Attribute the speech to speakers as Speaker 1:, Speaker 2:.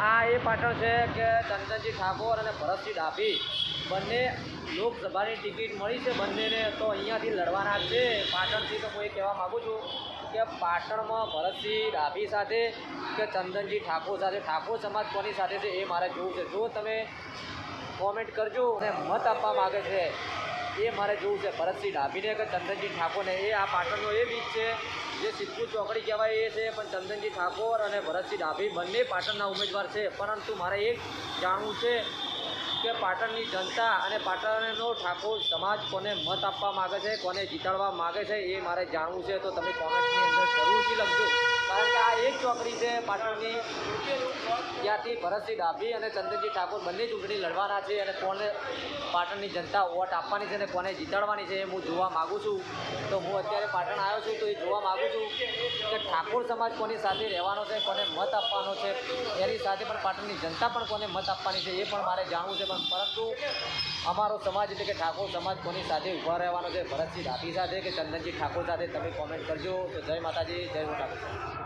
Speaker 1: આ એ પાટણ છે કે ચંદનજી ઠાકોર અને ભરતસિંહ ડાભી. બંને લોકસભાની ટિકિટ મળી છે બંનેને, તો અહીંયાથી લડવાના છે. પાટણથી તો હું એ કહેવા માગું છું કે પાટણમાં ભરતસિંહ ડાભી સાથે કે ચંદનજી ઠાકોર સાથે, ઠાકોર સમાજ કોની સાથે છે એ મારે જોવું છે. જો તમે કોમેન્ટ કરજો અને મત આપવા માગે છે એ મારે જોવું છે. ભરતસિંહ ડાભીને કે ચંદનજી ઠાકોરને? એ આ પાટણનો એ બીચ છે. જે સિદ્ધપુર ચોકડી કહેવાય એ છે, પણ ચંદનજી ઠાકોર અને ભરતસિંહ ડાભી બંને પાટણના ઉમેદવાર છે. પરંતુ મારે એક જાણવું છે કે પાટણની જનતા અને પાટણનો ઠાકોર સમાજ કોને મત આપવા માગે છે, કોને જીતાડવા માગે છે, એ મારે જાણવું છે. તો તમે કોમેન્ટની અંદર જરૂરથી લખજો. કારણ કે આ એક ચોકડી છે પાટણની. ત્યાંથી ભરતસિંહ ડાભી અને ચંદનજી ઠાકોર બંને ચૂંટણી લડવાના છે અને કોને પાટણની જનતા વોટ આપવાની છે અને કોને જીતાડવાની છે એ હું જોવા માગું છું. તો હું અત્યારે પાટણ આવ્યો છું તો એ જોવા માગું છું કે ઠાકોર સમાજ કોની સાથે રહેવાનો છે, કોને મત આપવાનો છે, એની સાથે પણ પાટણની જનતા પણ કોને મત આપવાની છે એ પણ મારે જાણવું છે. પણ પરંતુ અમારો સમાજ એટલે કે ઠાકોર સમાજ કોની સાથે ઊભા રહેવાનો છે? ભરતસિંહ ડાભી સાથે કે ચંદનજી ઠાકોર સાથે? તમે કોમેન્ટ કરજો. તો જય માતાજી, જય ઠાકોર.